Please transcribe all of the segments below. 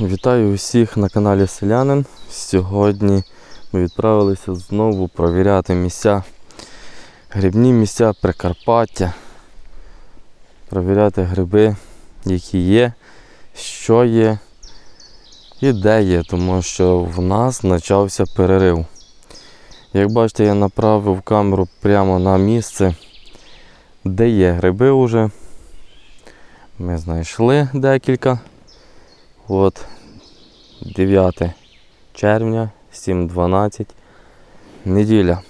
Вітаю усіх на каналі Селянин. Сьогодні ми відправилися знову провіряти місця, грибні місця Прикарпаття, провіряти гриби, які є, що є і де є, тому що в нас почався перерив. Як бачите, я направив камеру прямо на місце, де є гриби вже. Ми знайшли декілька. От 9 червня, 7.12, неділя.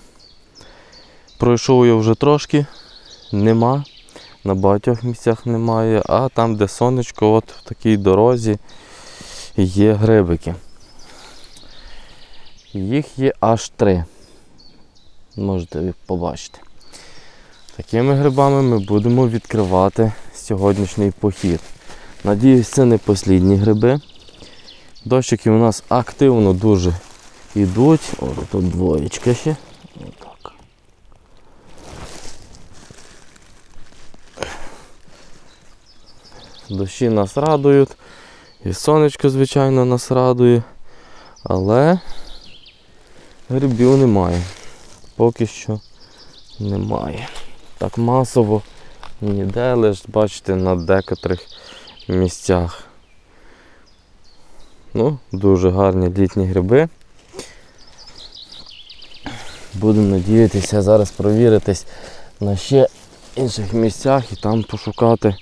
Пройшов я вже трошки, нема, на багатьох місцях немає, а там, де сонечко, от в такій дорозі є грибики. Їх є аж три. Можете побачити. Такими грибами ми будемо відкривати сьогоднішній похід. Надіюсь, це не послідні гриби. Дощики у нас активно дуже йдуть. О, тут двоєчка ще. Отак. Дощі нас радують. І сонечко, звичайно, нас радує. Але грибів немає. Поки що немає. Так масово ніде, лише бачите, на декотрих місцях. Ну, дуже гарні літні гриби. Будемо надіятися зараз провіритись на ще інших місцях і там пошукати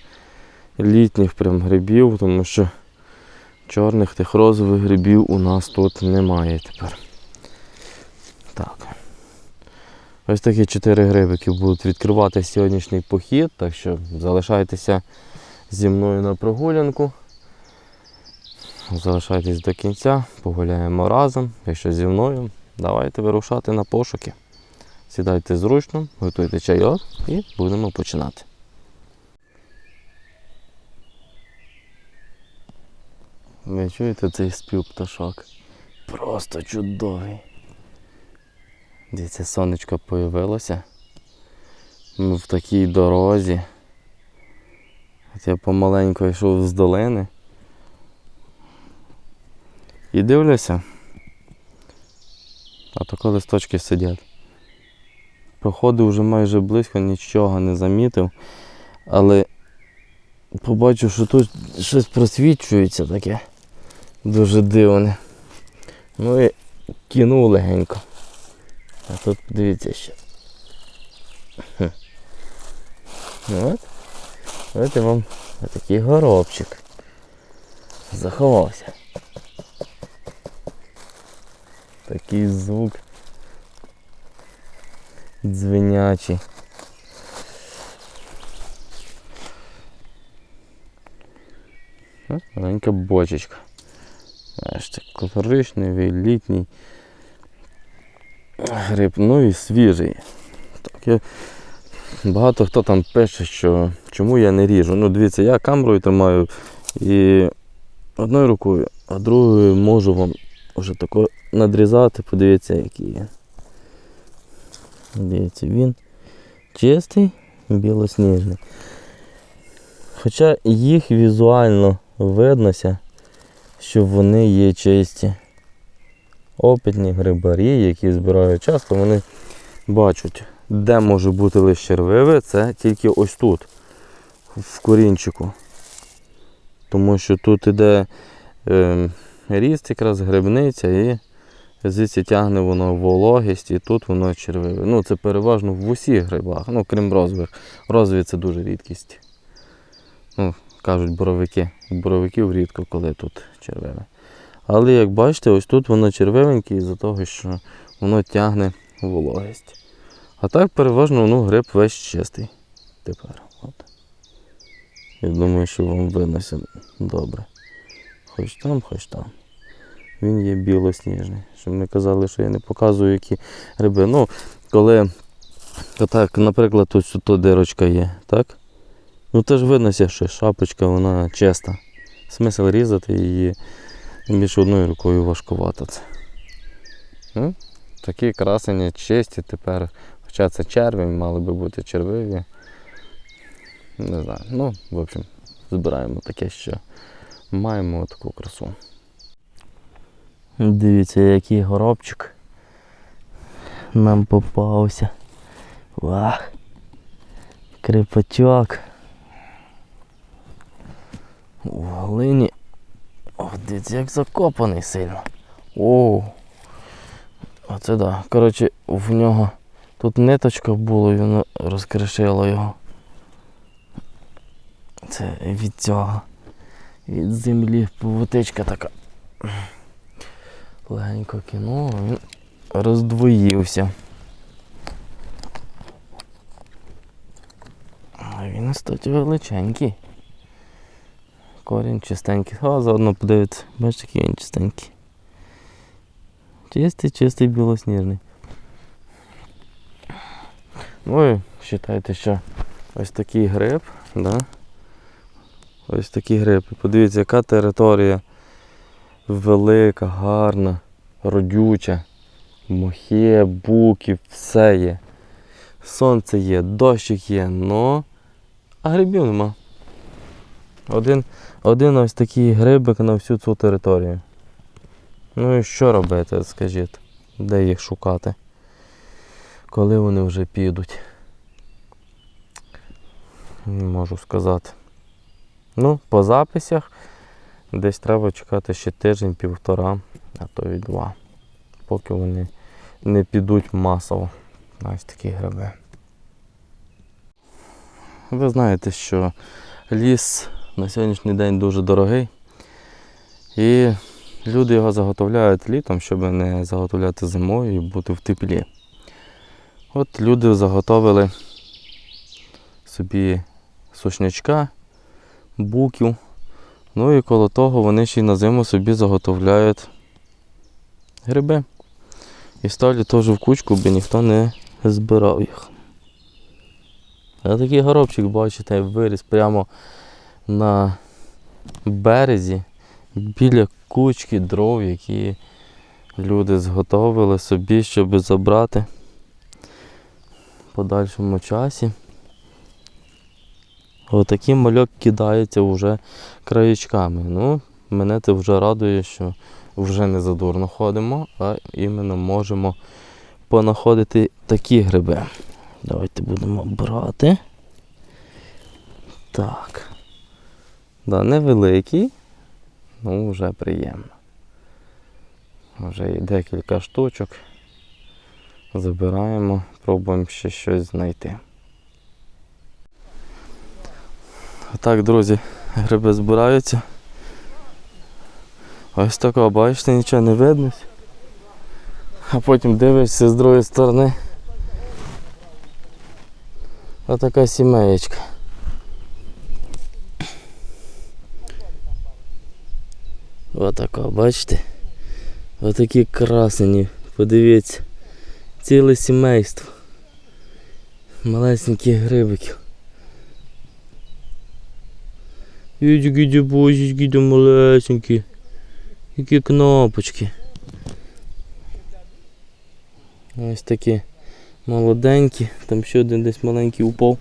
літніх прям грибів, тому що чорних тих розових грибів у нас тут немає тепер. Так. Ось такі чотири грибики будуть відкривати сьогоднішній похід, так що залишайтеся зі мною на прогулянку. Залишайтесь до кінця, погуляємо разом. Якщо зі мною, давайте вирушати на пошуки. Сідайте зручно, готуйте чайок і будемо починати. Ви чуєте цей спів пташок? Просто чудовий. Дивіться, сонечко появилося. Ми в такій дорозі. От я помаленьку йшов з долини. І дивлюся. А тако листочки сидять. Проходив вже майже близько, нічого не замітив, але побачив, що тут щось просвічується таке. Дуже дивне. Ну і кинув легенько. А тут подивіться ще. Ну От. Ось вам такий горобчик. Заховався. Такий звук дзвенячий. Маленька бочечка. Знаєш, так коричневий, літній гриб, ну і свіжий. Так, я... Багато хто там пише, що чому я не ріжу. Ну, дивіться, я камерою тримаю і одною рукою, а другою можу вам вже тако надрізати, подивіться, який є. Дивіться, він чистий, білосніжний. Хоча їх візуально виднося, що вони є чисті. Опитні грибарі, які збирають часто, вони бачать, де може бути лише червиве, це тільки ось тут, в корінчику. Тому що тут іде е, ріст, якраз грибниця, і звідси тягне воно вологість, і тут воно червиве. Ну, це переважно в усіх грибах, ну, крім розвих. Розві це дуже рідкість. Ну, кажуть боровики. Боровиків рідко, коли тут червиве. Але як бачите, ось тут воно червивеньке із-за того, що воно тягне вологість. А так переважно ну, гриб весь чистий. Тепер. От. Я думаю, що вам виднося добре. Хоч там, хоч там. Він є білосніжний. Щоб не казали, що я не показую, які гриби. Ну, коли так, наприклад, ось тут дирочка є, так? Ну теж виднося, що шапочка вона чиста. Смисл різати її більше одною рукою важкувато це. Такі красені чисті тепер. Хоча це черві, мали би бути червиві. Не знаю. Ну, в общем, збираємо таке, що маємо таку красу. Дивіться, який горобчик нам попався. Вах. Крипачок. У глині. О, дивіться, як закопаний сильно. О. Оце да. Коротше, в нього тут ниточка була і воно розкришило його. Це від цього. Від землі повутичка така. Легенько кинув, він роздвоївся. А він, кстати, величенький. Корінь чистенький. А заодно подивиться. Бачиш, який він чистенький. Чистий, чистий білосніжний. Ну і вважайте, що ось такий гриб, да? Ось такий гриб. Подивіться, яка територія велика, гарна, родюча. Мохи, буки, все є. Сонце є, дощик є, но а грибів нема. Один, один ось такий грибик на всю цю територію. Ну і що робити, скажіть? Де їх шукати? Коли вони вже підуть? Не можу сказати. Ну, по записях десь треба чекати ще тиждень-півтора, а то і два. Поки вони не підуть масово. Ось такі гриби. Ви знаєте, що ліс на сьогоднішній день дуже дорогий. І люди його заготовляють літом, щоб не заготовляти зимою і бути в теплі. От люди заготовили собі сушнячка, буків. Ну і коло того вони ще й на зиму собі заготовляють гриби. І ставлять теж в кучку, бо ніхто не збирав їх. А такий горобчик, бачите, виріс прямо на березі біля кучки дров, які люди зготовили собі, щоб забрати подальшому часі. Отакий мальок кидається вже краєчками. Ну, мене це вже радує, що вже не задурно ходимо, а іменно можемо понаходити такі гриби. Давайте будемо брати. Так. Да, невеликий, ну вже приємно. Вже є декілька штучок. Забираємо, пробуємо ще щось знайти. Так, друзі, гриби збираються. Ось такого, бачите, нічого не видно. А потім дивишся з другої сторони. Отака сімеєчка. Отака, бачите? Отакі красені, подивіться. Ціле сімейство. Малесеньких грибиків. Які дібочечки там малесенькі. Які кнопочки. Ось такі молоденькі. Там ще один десь маленький упав.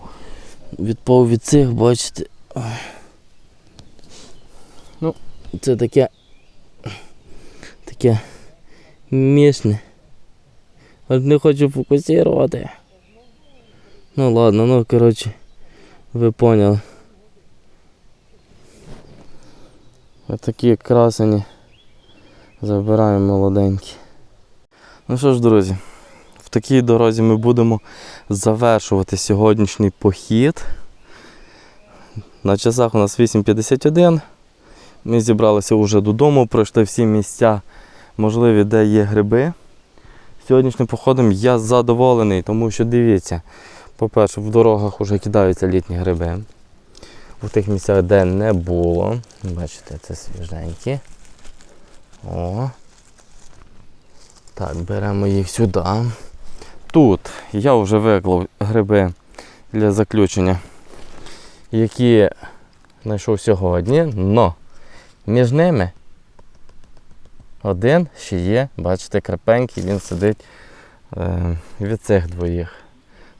Відпав від цих, бачите. Ну, це таке. Таке мішне. От не хочу фокусувати. Ну ладно, ну коротше, ви поняли. Отакі красені. Забираємо молоденькі. Ну що ж, друзі, в такій дорозі ми будемо завершувати сьогоднішній похід. На часах у нас 8.51. Ми зібралися вже додому, пройшли всі місця можливі, де є гриби. Сьогоднішнім походом я задоволений, тому що дивіться, по-перше, в дорогах вже кидаються літні гриби. У тих місцях, де не було. Бачите, це свіженькі. О. Так, беремо їх сюди. Тут я вже виклав гриби для заключення, які знайшов сьогодні, но між ними один ще є, бачите, крапенький, він сидить е, від цих двоїх.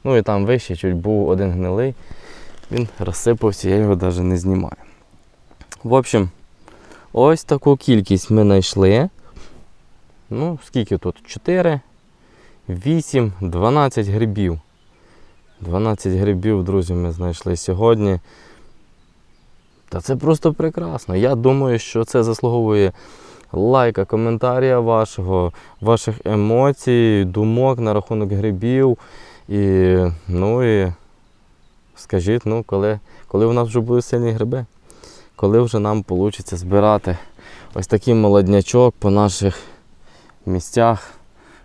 Ну і там вище чуть був один гнилий, він розсипався, я його навіть не знімаю. В общем, ось таку кількість ми знайшли. Ну, скільки тут? 4, 8, 12 грибів. 12 грибів, друзі, ми знайшли сьогодні. Та це просто прекрасно. Я думаю, що це заслуговує лайка, коментаря вашого, ваших емоцій, думок на рахунок грибів. І, ну і скажіть, ну, коли, коли у нас вже будуть сильні гриби, коли вже нам вийде збирати ось такий молоднячок по наших місцях,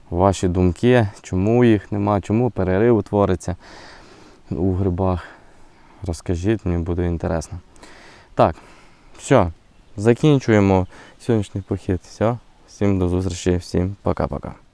ваші думки, чому їх нема, чому перерив утвориться у грибах. Розкажіть, мені буде інтересно. Так, все, закінчуємо сьогоднішній похід. Все, всім до зустрічі, всім пока-пока.